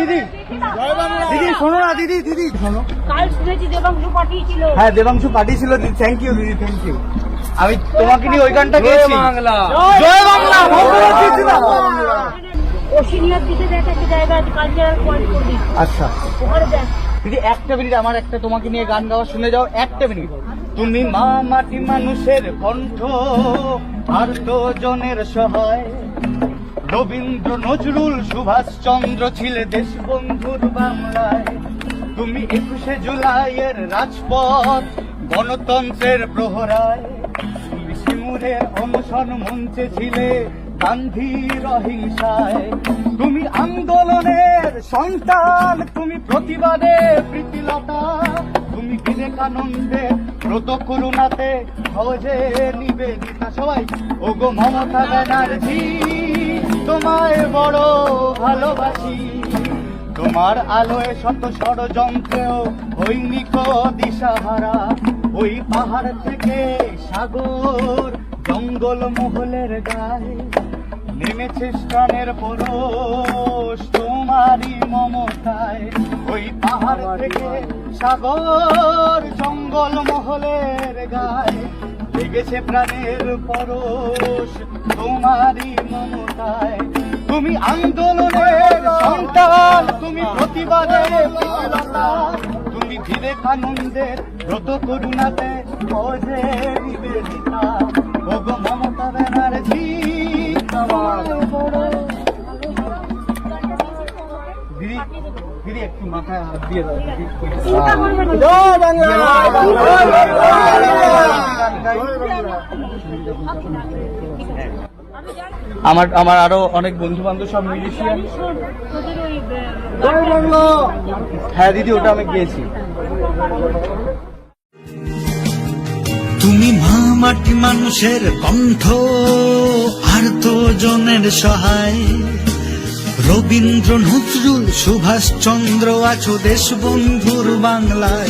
দিদি। দিদি শোনো না দিদি দিদি। শোনো কাল শুনেছি দেবাংশু পাঠিয়েছিল। হ্যাঁ দেবাংশু পাঠিয়েছিল দিদি। থ্যাংক ইউ দিদি থ্যাংক ইউ আমি তোমাকে নিয়ে ওই গানটা গেয়েছি। বাংলা। জয় বাংলা দিদি ওশিনিয়ার দিকে দেখ একটা জায়গা আছে কালচারাল পয়েন্ট করবি আচ্ছা। ওখানে দেখ। দিদি একটা মিনিট আমার একটা তোমাকে নিয়ে গান গাওয়া শুনে যাও একটা মিনিট। তুমি মা মাটি মানুষের কণ্ঠ আর তো জনের সহায়। রবীন্দ্র নজরুল সুভাষ চন্দ্র ছিলে দেশবন্ধুর বাংলায়। তুমি একুশে জুলাইয়ের রাজপথ, গণতন্ত্রের প্রহরায়। তুমি সিমুরের অনশন মঞ্চে ছিলে গান্ধীর অহিংসায়। তুমি আন্দোলনের সন্তান, তুমি প্রতিবাদে প্রীতিলতা। তুমি বিবেকানন্দের ব্রত করুণাতে সহজে নিবেদিতা। সবাই, ওগো মমতা ব্যানার্জি। তোমায় বড় ভালোবাসি। তোমার আলোয় শত ষড়যন্ত্রেও হৈনিক দিশাহারা ওই পাহাড় থেকে সাগর, জঙ্গল মহলের গায়ে নেমেছে স্টানের পরশ তোমারই মমতায়। ওই পাহাড় থেকে সাগর, জঙ্গল মহলের গায়ে লেগেছে প্রাণের পরশ। তোমারই মমতায় তুমি আন্দোলনের সন্তান, তুমি প্রতিবাদের তুমি বিবেকানন্দের ব্রত করুণাতে অজে নিবেদিতা। ওগো মমতা ব্যানার্জি দিদি দিদি একটু মাথায় দিয়ে দাও দিদি। চিন্তা করবে না জয় বাংলা! জয় বাংলা! আমার আমার আরও অনেক বন্ধু বান্ধব সব আহ, হ্যাঁ দিদি ওটা আমি গিয়েছি তুমি মা মাটি মানুষের কণ্ঠ আর তো জনের সহায় রবীন্দ্র নজরুল সুভাষ চন্দ্র আছো দেশবন্ধুর বাংলায়।